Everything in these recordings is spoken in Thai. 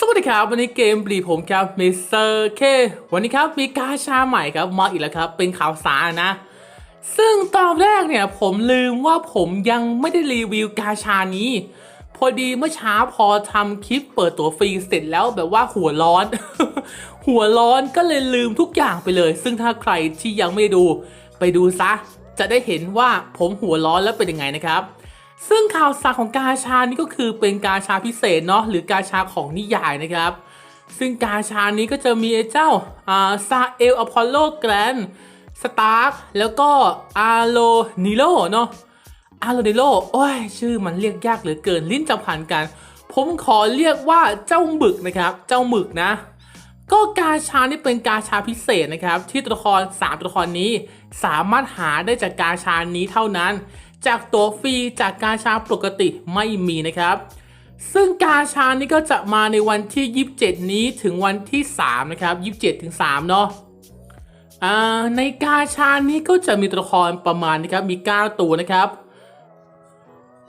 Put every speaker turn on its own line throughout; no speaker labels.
สวัสดีครับ วันนี้เกมบลีผมครับมิสเตอร์เควันนี้ครับมีกาชาใหม่ครับมาอีกแล้วครับ เป็นข่าวสารนะ ซึ่งตอนแรกเนี่ยผมลืมว่าผมยังไม่ได้รีวิวกาชานี้ พอดีเมื่อเช้าพอทำคลิปเปิดตัวฟรีเสร็จแล้วแบบว่าหัวร้อน หัวร้อนก็เลยลืมทุกอย่างไปเลย ซึ่งถ้าใครที่ยังไม่ดูไปดูซะ จะได้เห็นว่าผมหัวร้อนแล้วเป็นยังไงนะครับ ซึ่งข่าวสารของกาชานี่ก็คือเป็นกาชาพิเศษเนาะหรือกาชาของนิยายนะครับ ซึ่งกาชานี้ก็จะมีเจ้าอ่าซาเอลอพอลโลแกรนสตาร์แล้วก็อาโลนิโลเนาะอาโลนิโลโอ้ยชื่อมันเรียกยากเหลือเกินลิ้นจับพันกัน ผมขอเรียกว่าเจ้าหมึกนะครับ เจ้าหมึกนะ ก็กาชานี่เป็นกาชาพิเศษนะครับ ที่ตัวละคร3ตัวละครนี้ สามารถหาได้จากกาชานี้เท่านั้น จากตัวฟรีจากกาชาปกติไม่มีนะครับ ซึ่งกาชานี้ก็จะมาในวันที่ 27 นี้ถึงวันที่ 3 นะครับ 27 ถึง 3 เนาะในกาชานี้ก็จะมีตัวละครประมาณนะครับมี 9 ตัวนะครับ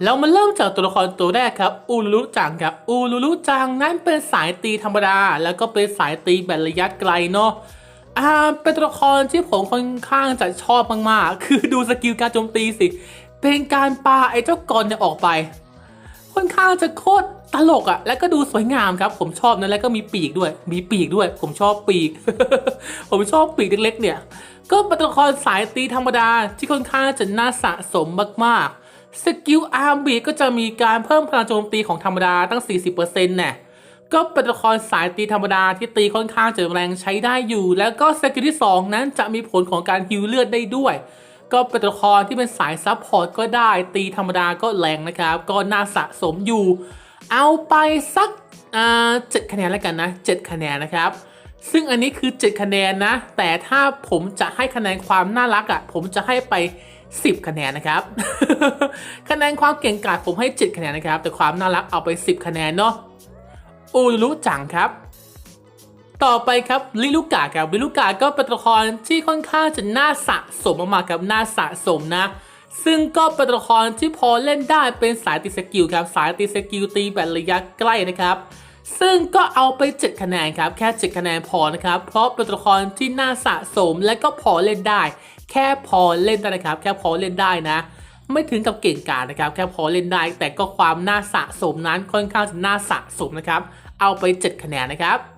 เรามาเริ่มจากตัวละครตัวแรกครับ อูรุรุจังครับ อูรุรุจังนั้นเป็นสายตีธรรมดา แล้วก็เป็นสายตีแบบระยะไกลเนาะ อ่า เป็นตัวละครที่ผมค่อนข้างจะชอบมากๆ คือดูสกิลการโจมตีสิ เป็นการปาไอ้เจ้ากรเนี่ยออกไป ค่อนข้างจะโคตรตลกอะ่ะ แล้วก็ดูสวยงามครับ ผมชอบนะแล้วก็มีปีกด้วย มีปีกด้วย ผมชอบปีก ผมชอบปีกเล็กๆเนี่ย ก็เป็นตัวละครสายตีธรรมดาที่ค่อนข้างจะน่าสะสมมากๆ สกิลอาร์บีก็จะมีการเพิ่มพลังโจมตีของธรรมดาตั้ง 40%เนี่ยก็เป็นตัวละครสายตีธรรมดาที่ตีค่อนข้างจะแรงใช้ได้อยู่ แล้วก็สกิลที่ 2 นั้นจะมีผลของการฮิวเลือดได้ด้วย ก็เป็นตัวละครที่เป็นสายซับพอร์ตก็ได้ตีธรรมดาก็แรงนะครับ ก็น่าสะสมอยู่ เอาไปสักเจ็ดคะแนนแล้วกันนะเจ็ดคะแนนนะครับ ซึ่งอันนี้คือ 7 คะแนนนะ แต่ถ้าผมจะให้คะแนนความน่ารักอะ่ะ ผมจะให้ไป 10 คะแนนนะครับ คะแนนความเก่งกาจผมให้ 7 คะแนนนะครับ แต่ความน่ารักเอาไป 10 คะแนนเนาะอูรุจังครับ ต่อไปครับลิลูกาครับลิลูกาก็เป็นตัวละครที่ค่อนข้างจะน่าสะสมมากๆครับน่าสะสมนะ ซึ่งก็เป็นตัวละครที่พอเล่นได้เป็นสายตีสกิลครับสายตีสกิลตีแบบระยะใกล้นะครับซึ่งก็เอาไป 7 คะแนนครับ แค่ 7 คะแนนพอนะครับ เพราะเป็นตัวละครที่น่าสะสมและก็พอเล่นได้ แค่พอเล่นได้นะครับ แค่พอเล่นได้นะ ไม่ถึงกับเก่งกาจนะครับ แค่พอเล่นได้ แต่ก็ความน่าสะสมนั้นค่อนข้างจะน่าสะสมนะครับ เอาไป 7 คะแนนนะครับ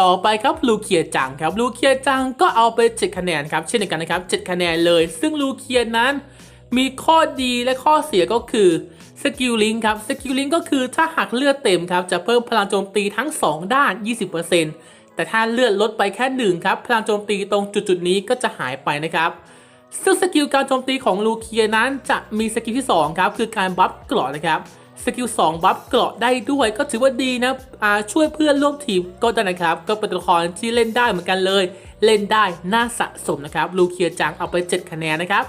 ต่อไปครับลูเคียจังครับลูเคียจังก็เอาไป 7 คะแนนครับเช่นเดียวกันนะครับ 7 คะแนนเลย ซึ่งลูเคียนั้นมีข้อดีและข้อเสียก็คือสกิลลิงครับสกิลลิงก็คือถ้าหากเลือดเต็มครับจะเพิ่มพลังโจมตีทั้ง 2 ด้าน 20%แต่ถ้าเลือดลดไปแค่หนึ่งครับพลังโจมตีตรงจุดๆนี้ก็จะหายไปนะครับซึ่งสกิลการโจมตีของลูเคียนั้นจะมีสกิลที่2ครับคือการบัฟเกราะนะครับ สกิล2บัฟเกราะได้ด้วยก็ถือว่าดีนะอ่าช่วยเพื่อนร่วมทีมก็ได้นะครับ ก็เป็นตัวละครที่เล่นได้เหมือนกันเลย เล่นได้น่าสะสมนะครับลูเคียจังเอาไป 7 คะแนนนะครับ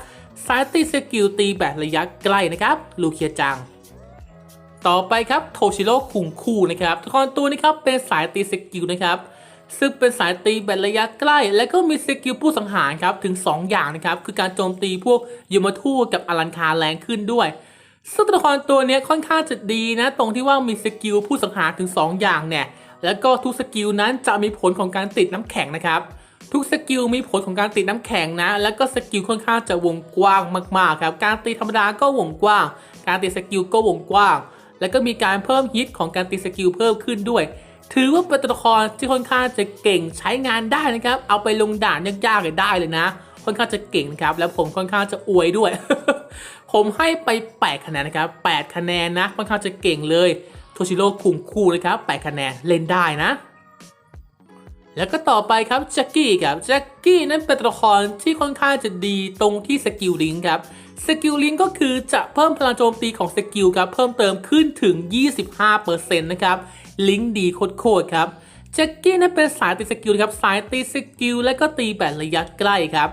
สายตีสกิลตีแบบระยะใกล้นะครับลูเคียจัง ต่อไปครับโทชิโร่คุงคูนะครับตัวละครตัวนี้ครับเป็นสายตีสกิลนะครับซึ่งเป็นสายตีแบบระยะใกล้ และก็มีสกิลผู้สังหารครับถึง 2 อย่างนะครับคือการโจมตีพวกยมทูตกับอลันคาแรงขึ้นด้วย ซึ่งตัวละครตัวนี้ค่อนข้างจะดีนะ ตรงที่ว่ามีสกิลผู้สังหารถึง 2 อย่างเนี่ย แล้วก็ทุกสกิลนั้นจะมีผลของการติดน้ำแข็งนะครับ ทุกสกิลมีผลของการติดน้ำแข็งนะ แล้วก็สกิลค่อนข้างจะวงกว้างมากๆครับ การตีธรรมดาก็วงกว้าง การตีสกิลก็วงกว้าง แล้วก็มีการเพิ่มฮิตของการตีสกิลเพิ่มขึ้นด้วย ถือว่าเป็นตัวละครที่ค่อนข้างจะเก่งใช้งานได้นะครับ เอาไปลงด่านยากๆเลยได้เลยนะ ค่อนข้างจะเก่งครับ แล้วผมค่อนข้างจะอวยด้วย ผมให้ไป 8 คะแนนนะครับ 8 คะแนนนะค่อนข้างจะเก่งเลยโทชิโร่คุงคู่นะครับ 8 คะแนนเล่นได้นะ แล้วก็ต่อไปครับแจ็คกี้ครับแจ็คกี้นั้นเป็นตัวละครที่ค่อนข้างจะดีตรงที่สกิลลิงครับสกิลลิงก็คือจะเพิ่มพลังโจมตีของสกิลครับเพิ่มเติมขึ้นถึง 25%นะครับลิงดีโคตรครับแจ็คกี้นั้นเป็นสายตีสกิลครับสายตีสกิลและก็ตีแบบระยะใกล้ครับ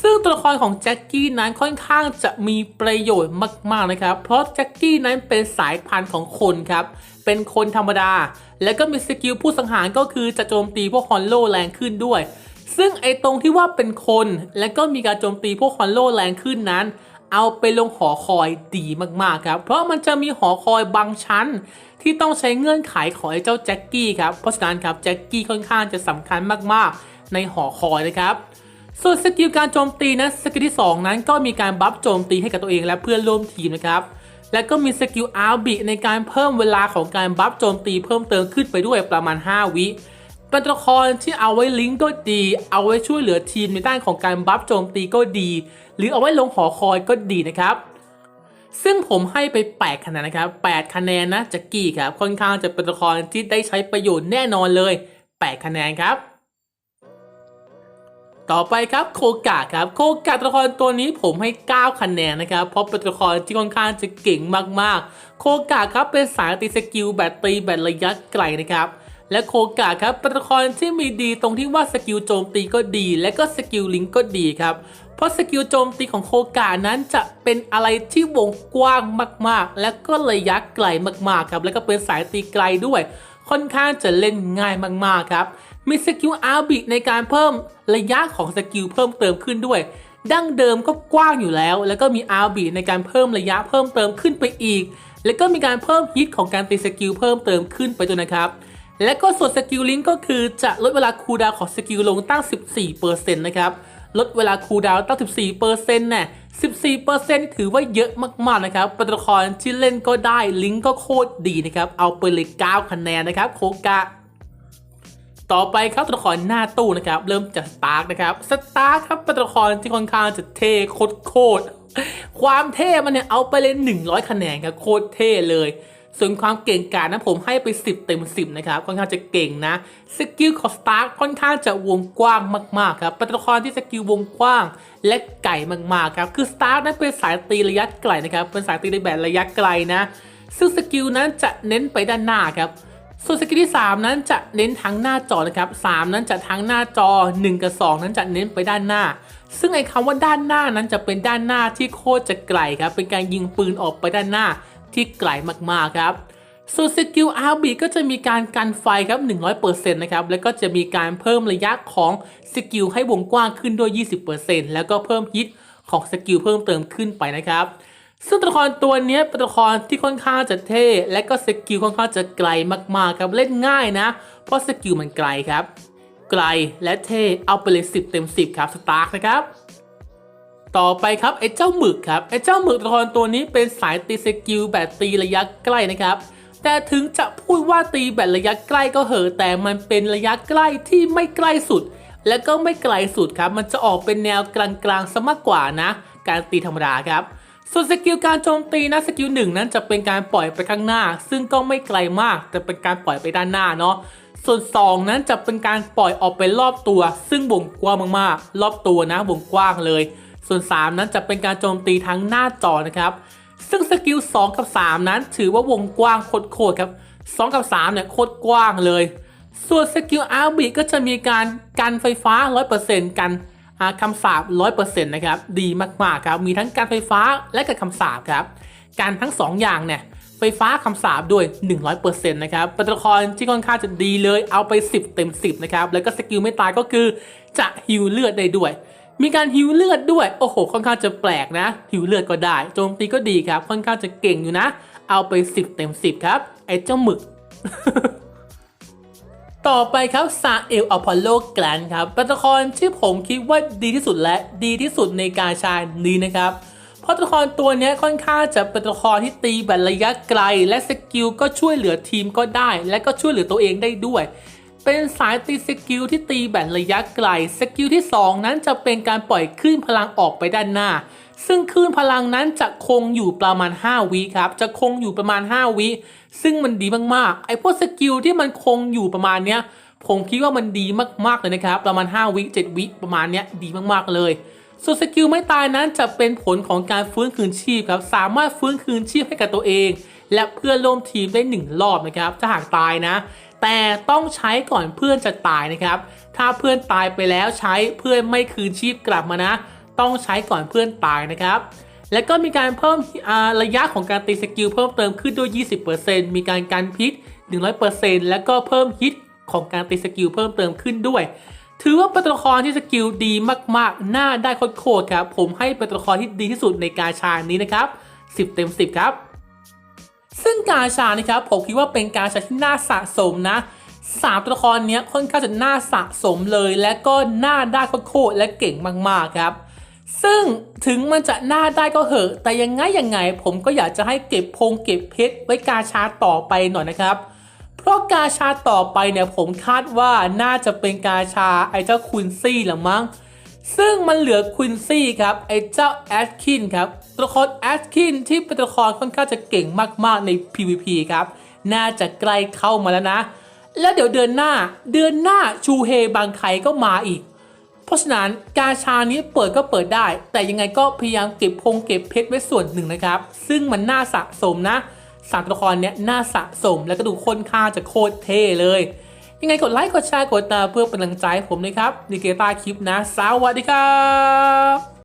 ซึ่งตัวละครของแจ็คกี้นั้นค่อนข้างจะมีประโยชน์มากๆนะครับ เพราะแจ็คกี้นั้นเป็นสายพันธุ์ของคนครับ เป็นคนธรรมดา แล้วก็มีสกิลผู้สังหารก็คือจะโจมตีพวกฮอนโลแรงขึ้นด้วย ซึ่งไอ้ตรงที่ว่าเป็นคน และก็มีการโจมตีพวกฮอนโลแรงขึ้นนั้น เอาไปลงหอคอยดีมากๆครับ เพราะมันจะมีหอคอยบางชั้น ที่ต้องใช้เงื่อนไขของไอ้เจ้าแจ็คกี้ครับ เพราะฉะนั้นครับแจ็คกี้ค่อนข้างจะสำคัญมากๆ ในหอคอยนะครับ ส่วนสกิลการโจมตีนะสกิลที่ 2 นั้นก็มีการบัฟโจมตีให้กับตัวเองและเพื่อนร่วมทีมนะครับ และก็มีสกิลอาร์บิในการเพิ่มเวลาของการบัฟโจมตีเพิ่มเติมขึ้นไปด้วยประมาณ 5 วิเป็นตัวละครที่เอาไว้ลิงก์ก็ดี เอาไว้ช่วยเหลือทีมในด้านของการบัฟโจมตีก็ดี หรือเอาไว้ลงหอคอยก็ดีนะครับ ซึ่งผมให้ไป 8 คะแนนนะครับ 8 คะแนนนะแจ็กกี้ครับค่อนข้างจะเป็นตัวละครที่ได้ใช้ประโยชน์แน่นอนเลย 8 คะแนนครับ ต่อไปครับโคกะครับโคกะตัวละครตัวนี้ผมให้ 9 คะแนนนะครับเพราะเป็นตัวละครที่ค่อนข้างจะเก่งมากๆ โคกะครับเป็นสายตีสกิลแบบตีแบบระยะไกลนะครับและโคกะครับเป็นตัวละครที่มีดีตรงที่ว่าสกิลโจมตีก็ดี และก็สกิลลิงก็ดีครับเพราะสกิลโจมตีของโคกะนั้นจะเป็นอะไรที่วงกว้างมากๆ และก็ระยะไกลมากๆครับ แล้วก็เป็นสายตีไกลด้วย ค่อนข้างจะเล่นง่ายมากๆครับ มีสกิลอาร์บิในการเพิ่มระยะของสกิลเพิ่มเติมขึ้นด้วย ดั้งเดิมก็กว้างอยู่แล้ว แล้วก็มีอาร์บิในการเพิ่มระยะเพิ่มเติมขึ้นไปอีก แล้วก็มีการเพิ่มฮิตของการตีสกิลเพิ่มเติมขึ้นไปด้วยนะครับ และก็ส่วนสกิลลิงก์ก็คือจะลดเวลาคูลดาวของสกิลลงตั้ง 14%นะครับลดเวลาคูลดาวตั้ง 14%น่ะ 14%ถือว่าเยอะมากๆ นะครับเป็นตัวละครที่เล่นก็ได้ ลิงก์ก็โคตรดีนะครับ เอาไปเลย9คะแนนนะครับ โคกะ ต่อไปครับตัวละครหน้าตู้นะครับ เริ่มจากสตาร์กนะครับสตาร์กครับเป็นตัวละครที่ค่อนข้างจะเท่โคตรโคตรความเท่มันเนี่ยเอาไปเลย100 คะแนนครับโคตรเท่เลย ส่วนความเก่งกาจนะผมให้ไป 10 เต็ม 10 นะครับ ค่อนข้างจะเก่งนะสกิลของสตาร์ค่อนข้างจะวงกว้างมากๆครับเป็นตัวละครที่สกิลวงกว้างและไก่มากๆครับคือสตาร์นั้นเป็นสายตีระยะไกลนะครับเป็นสายตีในแบบระยะไกลนะ ซึ่งสกิลนั้นจะเน้นไปด้านหน้าครับ ส่วนสกิลที่ 3 นั้นจะเน้นทั้งหน้าจอนะครับ3นั้นจะทั้งหน้าจอ 1 กับ 2 นั้นจะเน้นไปด้านหน้า ซึ่งไอ้คำว่าด้านหน้านั้นจะเป็นด้านหน้าที่โคตรจะไกลครับ เป็นการยิงปืนออกไปด้านหน้าที่ไกลมากๆครับส่วนสกิลอาร์บีก็จะมีการกันไฟครับ 100%นะครับ แล้วก็จะมีการเพิ่มระยะของสกิลให้วงกว้างขึ้นด้วย 20%แล้วก็เพิ่มฮิตของสกิลเพิ่มเติมขึ้นไปนะครับ ซึ่งตัวละครตัวนี้เป็นตัวละครที่ค่อนข้างจะเท่ และก็สกิลค่อนข้างจะไกลมากๆครับเล่นง่ายนะ เพราะสกิลมันไกลครับ ไกลและเท่เอาไปเลย10 เต็ม 10 ครับสตาร์กนะครับต่อไปครับไอ้เจ้าหมึกครับไอ้เจ้าหมึกตัวละครตัวนี้เป็นสายตีสกิลแบบตีระยะใกล้นะครับแต่ถึงจะพูดว่าตีแบบระยะใกล้ก็เหอะแต่มันเป็นระยะใกล้ที่ไม่ใกล้สุด และก็ไม่ไกลสุดครับ มันจะออกเป็นแนวกลางๆซะมากกว่านะ การตีธรรมดาครับ ส่วนสกิลการโจมตีนะสกิลหนึ่งนั้นจะเป็นการปล่อยไปข้างหน้า ซึ่งก็ไม่ไกลมาก แต่เป็นการปล่อยไปด้านหน้าเนาะส่วน 2 นั้นจะเป็นการปล่อยออกไปรอบตัว ซึ่งวงกว้างมากๆ รอบตัวนะวงกว้างเลย ส่วน 3 นั้นจะเป็นการโจมตีทั้งหน้าจอนะครับ ซึ่งสกิล2กับ 3 นั้นถือว่าวงกว้างโคตรๆครับ2กับ3เนี่ยโคตรกว้างเลย ส่วนสกิลอาร์บีก็จะมีการกันไฟฟ้า 100%กัน อ่าคำสาบ100%นะครับดีมากๆครับมีทั้งการไฟฟ้าและกับคำสาบครับการทั้ง 2 อย่างเนี่ยไฟฟ้าคำสาบด้วย 100%นะครับเป็นตัวละครที่ค่อนข้างจะดีเลยเอาไป 10 เต็ม 10 นะครับ แล้วก็สกิลไม่ตายก็คือจะฮิวเลือดได้ด้วย มีการฮิวเลือดด้วย โอ้โห ค่อนข้างจะแปลกนะฮิวเลือดก็ได้ โจมตีก็ดีครับ ค่อนข้างจะเก่งอยู่นะ เอาไป 10 เต็ม 10 ครับ ไอ้เจ้าหมึก ต่อไปครับซาเอลอพอลโลแกลนครับป็นตัวละครที่ผมคิดว่าดีที่สุดและดีที่สุดในการชานี้นะครับ เพราะตัวละครตัวนี้ค่อนข้างจะเป็นตัวละครที่ตีแบบระยะไกล และสกิลก็ช่วยเหลือทีมก็ได้ และก็ช่วยเหลือตัวเองได้ด้วย เป็นสายตีสกิลที่ตีแบบระยะไกล สกิลที่ 2 นั้นจะเป็นการปล่อยคลื่นพลังออกไปด้านหน้า ซึ่งคลื่นพลังนั้นจะคงอยู่ประมาณ 5 วิครับ จะคงอยู่ประมาณ 5 วิ ซึ่งมันดีมากๆ ไอ้พวกสกิลที่มันคงอยู่ประมาณเนี้ย ผมคิดว่ามันดีมากๆเลยนะครับ ประมาณ 5 วิ 7 วิประมาณเนี้ยดีมากๆเลย ส่วนสกิลไม่ตายนั้นจะเป็นผลของการฟื้นคืนชีพครับ สามารถฟื้นคืนชีพให้กับตัวเอง และเพื่อนร่วมทีมได้ 1 รอบนะครับถ้าหากตายนะ แต่ต้องใช้ก่อนเพื่อนจะตายนะครับ ถ้าเพื่อนตายไปแล้วใช้เพื่อนไม่คืนชีพกลับมานะ ต้องใช้ก่อนเพื่อนตายนะครับ และก็มีการเพิ่มระยะของการตีสกิลเพิ่มเติมขึ้นด้วย 20%มีการกันพิษ 100%แล้วก็เพิ่มฮิตของการตีสกิลเพิ่มเติมขึ้นด้วย ถือว่าเป็นตัวละครที่สกิลดีมากๆ น่าได้โคตรครับ ผมให้เป็นตัวละครที่ดีที่สุดในการชานี้นะครับ 10 เต็ม 10 ครับ ซึ่งการชานะครับผมคิดว่าเป็นการชาที่น่าสะสมนะสามตัวละครเนี้ยค่อนข้างจะน่าสะสมเลย และก็น่าได้โคตรและเก่งมากๆครับ ซึ่งถึงมันจะน่าได้ก็เหอะ แต่ยังไงยังไง ผมก็อยากจะให้เก็บพงเก็บเพชรไว้กาชาต่อไปหน่อยนะครับ เพราะกาชาต่อไปเนี่ยผมคาดว่าน่าจะเป็นกาชาไอ้เจ้าควินซี่ละมั้ง ซึ่งมันเหลือควินซี่ครับไอ้เจ้าแอดคินครับตัวละครแอดคินที่เป็นตัวละครค่อนข้างจะเก่งมากๆใน PVP ครับน่าจะใกล้เข้ามาแล้วนะ แล้วเดี๋ยวเดือนหน้า เดือนหน้าชูเฮบางไคก็มาอีก เพราะฉะนั้นกาชานี้เปิดก็เปิดได้ แต่ยังไงก็พยายามเก็บพงเก็บเพชรไว้ส่วนหนึ่งนะครับ ซึ่งมันน่าสะสมนะสามตัวละครเนี้ยน่าสะสมแล้วก็ดูค่อนข้างจะโคตรเท่เลย ยังไงกดไลค์กดแชร์กดติดตามเพื่อเป็นกำลังใจผมด้วยครับดีเกต้าคลิปนะ สวัสดีครับ